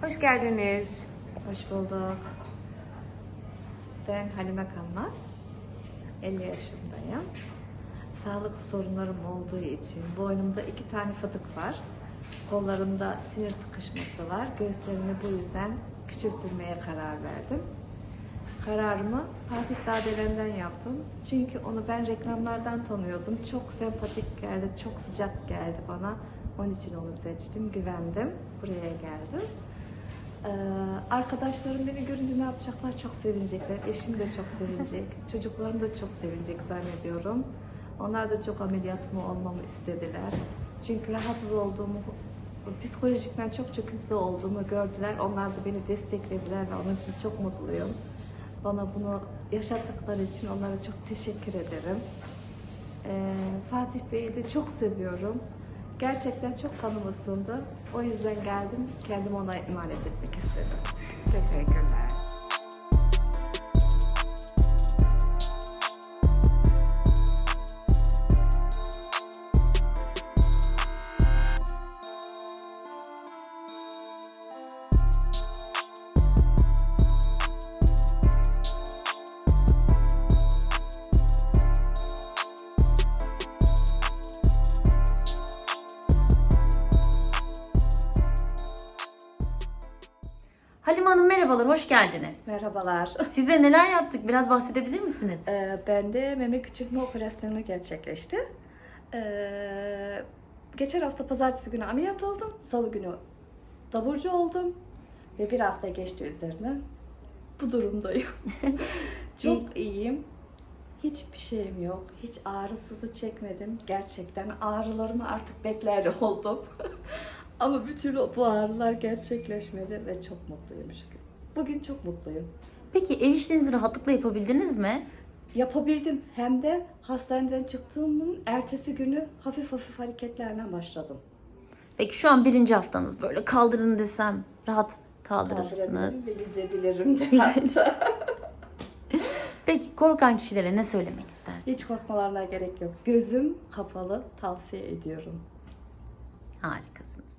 Hoş geldiniz. Hoş bulduk. Ben Halime Kanmaz. 50 yaşındayım. Sağlık sorunlarım olduğu için boynumda iki tane fıtık var. Kollarımda sinir sıkışması var. Göğüslerimi bu yüzden küçültürmeye karar verdim. Kararımı Fatih Dadelen'den yaptım. Çünkü onu ben reklamlardan tanıyordum. Çok sempatik geldi, çok sıcak geldi bana. Onun için onu seçtim, güvendim. Buraya geldim. Ee, arkadaşlarım beni görünce ne yapacaklar? Çok sevinecekler. Eşim de çok sevinecek. Çocuklarım da çok sevinecek zannediyorum. Onlar da çok ameliyatımı olmamı istediler. Çünkü rahatsız olduğumu, psikolojikten çok çöküntülü olduğumu gördüler. Onlar da beni desteklediler ve onun için çok mutluyum. Bana bunu yaşattıkları için onlara çok teşekkür ederim. Ee, Fatih Bey'i de çok seviyorum. Gerçekten çok kanım ısındı. O yüzden geldim. Kendimi ona emanet etmek istedim. Teşekkürler. Halime Hanım merhabalar, hoş geldiniz. Merhabalar. Size neler yaptık? Biraz bahsedebilir misiniz? Ee, bende meme küçültme operasyonu gerçekleşti. Ee, geçen hafta pazartesi günü ameliyat oldum. Salı günü taburcu oldum. Ve bir hafta geçti üzerine. Bu durumdayım. Çok iyiyim. Hiçbir şeyim yok. Hiç ağrısızı çekmedim. Gerçekten ağrılarımı artık bekler oldum. Ama bir türlü bu ağrılar gerçekleşmedi ve çok mutluyum şükür. Bugün çok mutluyum. Peki ev işlerinizi rahatlıkla yapabildiniz mi? Yapabildim. Hem de hastaneden çıktığımın ertesi günü hafif hafif hareketlerle başladım. Peki şu an birinci haftanız böyle kaldırın desem rahat kaldırırsınız. Kaldırabilirim ve yüzebilirim de hatta. Peki korkan kişilere ne söylemek istersiniz? Hiç korkmalarına gerek yok. Gözüm kapalı tavsiye ediyorum. Harikasınız.